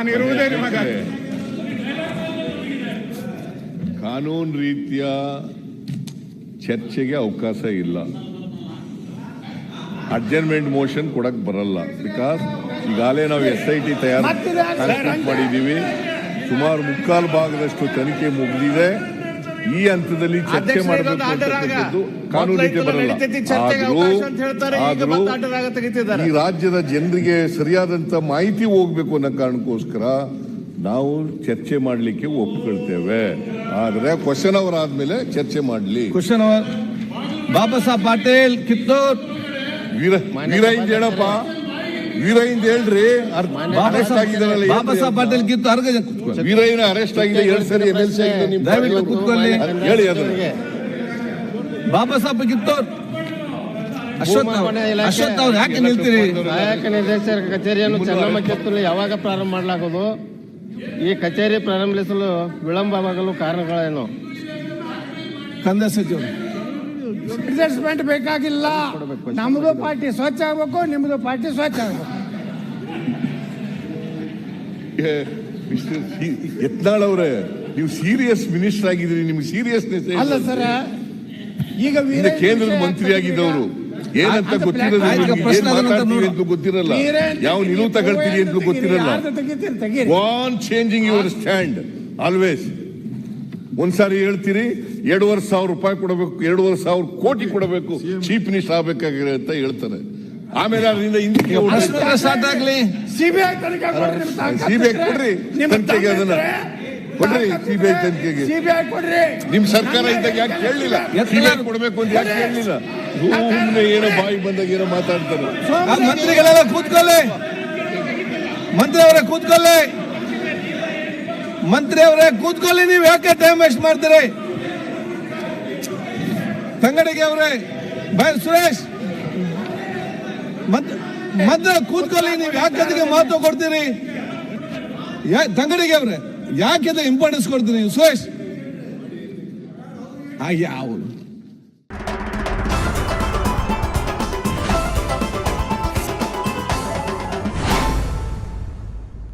ನಾನು ಇರುವುದೇ ನಿಮಗಾಗಿ ಕಾನೂನು ರೀತಿಯ ಚರ್ಚೆಗೆ ಅವಕಾಶ ಇಲ್ಲ. ಅಡ್ಜರ್ಮೆಂಟ್ ಮೋಷನ್ ಕೊಡಕ್ ಬರಲ್ಲ. ಬಿಕಾಸ್ ಈಗಾಗಲೇ ನಾವು ಎಸ್ ಐ ಟಿ ತಯಾರು ಮಾಡಿದ್ದೀವಿ. ಸುಮಾರು ಮುಕ್ಕಾಲು ಭಾಗದಷ್ಟು ತನಿಖೆ ಮುಗಿದಿದೆ. ಈ ಹಂತದಲ್ಲಿ ಚರ್ಚೆ ಮಾಡಬೇಕು ಬರಲ್ಲ. ಈ ರಾಜ್ಯದ ಜನರಿಗೆ ಸರಿಯಾದಂತ ಮಾಹಿತಿ ಹೋಗ್ಬೇಕು ಅನ್ನೋ ಕಾರಣಕ್ಕೋಸ್ಕರ ನಾವು ಚರ್ಚೆ ಮಾಡಲಿಕ್ಕೆ ಒಪ್ಕೊಳ್ತೇವೆ. ಆದ್ರೆ ಕ್ವಶನ್ ಅವರ್ ಆದ್ಮೇಲೆ ಚರ್ಚೆ ಮಾಡಲಿ. Question hour. ಬಾಬಾ ಸಾಹೇಬ್ ಪಾಟೀಲ್ ಕಿತ್ತೂರ್. ವೀರ ವೀರೈಂದ್ ವೀರೈಂದ್ ಹೇಳ್ರಿ ಅರೆಸ್ಟ್ ಆಗಿದ್ದಾರಲ್ಲ ಸಾಹೇಬ್ ಬಾಬಾ ಸಾಹೇಬ್ ಪಾಟೀಲ್ ಕಿತ್ತೂರ್ ಅರ್ಗ ವೀರಯ್ಯನ ಅರೆಸ್ಟ್ ಆಗಿದೆ ಎರಡು ಸರಿ ಎಂ ಎಲ್ ಸಿ ದಯವಿಟ್ಟು. ಕೂತ್ಕೊಳ್ಳಿ. ಅದ್ ಹೇಳಿ ಅದನ್ನ ಬಾಬಾ ಸಾಹೇಬ್ ಕಿತ್ತೂರ್ ಅಶ್ವಥ್ ಅಶ್ವಥ್ ಅವ್ರು ಯಾಕೆ ನಿಲ್ತೀರಿ? ಸಹಾಯಕ ನಿರ್ದೇಶಕರ ಕಚೇರಿಯನ್ನು ಚೆನ್ನಮ್ಮ ಕಿತ್ತೂರಲ್ಲಿ ಯಾವಾಗ ಪ್ರಾರಂಭ ಮಾಡಲಾಗುವುದು? ಈ ಕಚೇರಿ ಪ್ರಾರಂಭಿಸಲು ವಿಳಂಬವಾಗಲು ಕಾರಣಗಳೇನು? ಕಂದ ಸಚಿವರು ಅಡ್ಜಸ್ಟ್ಮೆಂಟ್ ಬೇಕಾಗಿಲ್ಲ. ನಮ್ದು ಪಾರ್ಟಿ ಸ್ವಚ್ಛ ಆಗ್ಬೇಕು ನಿಮ್ದು ಪಾರ್ಟಿ ಸ್ವಚ್ಛ ಆಗ್ಬೇಕು. ಯತ್ನಾಳ್ ಅವರೇ ನೀವು ಸೀರಿಯಸ್ ಮಿನಿಸ್ಟರ್ ಆಗಿದ್ರಿ ನಿಮ್ಗೆ ಸೀರಿಯಸ್ನೆಸ್ ಅಲ್ಲ ಸರ್ ಈಗ ಕೇಂದ್ರ ಕೇಂದ್ರದ ಮಂತ್ರಿ ಆಗಿದ್ದವರು ಏನಂತ ಗೊತ್ತಿರಲ್ಲ ಗೊತ್ತಿರೋದು ಗೊತ್ತಿರಲ್ಲ. ಯಾವ ನಿಲುವು ತಗೊಳ್ತೀರಿ ಅಂತ ಗೊತ್ತಿರಲ್ಲ. Von changing your stand always ಒಂದ್ಸಾರಿ ಹೇಳ್ತೀರಿ ಎರಡೂವರೆ ಸಾವಿರ ರೂಪಾಯಿ ಕೊಡಬೇಕು ಎರಡೂವರೆ ಸಾವಿರ ಕೋಟಿ ಕೊಡಬೇಕು ಚೀಫ್ ಮಿನಿಸ್ಟರ್ ಆಗ್ಬೇಕಾಗಿದೆ ಅಂತ ಹೇಳ್ತಾರೆ. ಆಮೇಲೆ ಅದರಿಂದ ಹಿಂದಕ್ಕೆ ಪ್ರಶ್ನೆ ಸ್ಟಾರ್ಟ್ ಆಗ್ಲಿ? ಸಿಬಿಐ ಸಿಬಿಐ ಕೊಡ್ರಿ ತನಿಖೆಗೆ ಅದನ್ನ ಕೊಡ್ರಿ ಸಿಬಿಐ ತನಿಖೆಗೆ. ಸಿಬಿಐ ಕೊಡ್ರಿ. ನಿಮ್ ಸರ್ಕಾರ ಇದ್ದಾಗ ಯಾಕೆ ಕೇಳಲಿಲ್ಲ? ಸಿಬಿಐ ಕೊಡಬೇಕು ಅಂತ ಯಾಕೆ ಕೇಳಲಿಲ್ಲ? ಸುಮ್ಮನೆ ಏನೋ ಬಾಯಿ ಬಂದಾಗ ಏನೋ ಮಾತಾಡ್ತಾರೆ. ಮಂತ್ರಿಗಳೆಲ್ಲ ಕೂತ್ಕೊಳ್ಳಿ. ಮಂತ್ರಿ ಅವರೇ ಕೂತ್ಕೊಳ್ಳಿ. ಮಂತ್ರಿ ಅವರೇ, ಕೂತ್ಕೊಳ್ಳಿ, ನೀವು ಯಾಕೆ ಟೈಮ್ ವೇಸ್ಟ್ ಮಾಡ್ತೀರಿ? ತಂಗಡಿಗೆ ಅವರೇ ಬೈ ಸುರೇಶ್. ಮಂತ್- ಮಂತ್ರಿ ಕೂತ್ಕೊಳ್ಳಿ, ನೀವು ಯಾಕೆ ಅದಕ್ಕೆ ಮಹತ್ವ ಕೊಡ್ತೀರಿ? ತಂಗಡಿಗೆ ಅವ್ರೆ, ಯಾಕೆ ಇಂಪಾರ್ಟೆನ್ಸ್ ಕೊಡ್ತೀರಿ ನೀವು? ಸುರೇಶ್. ಯಾವ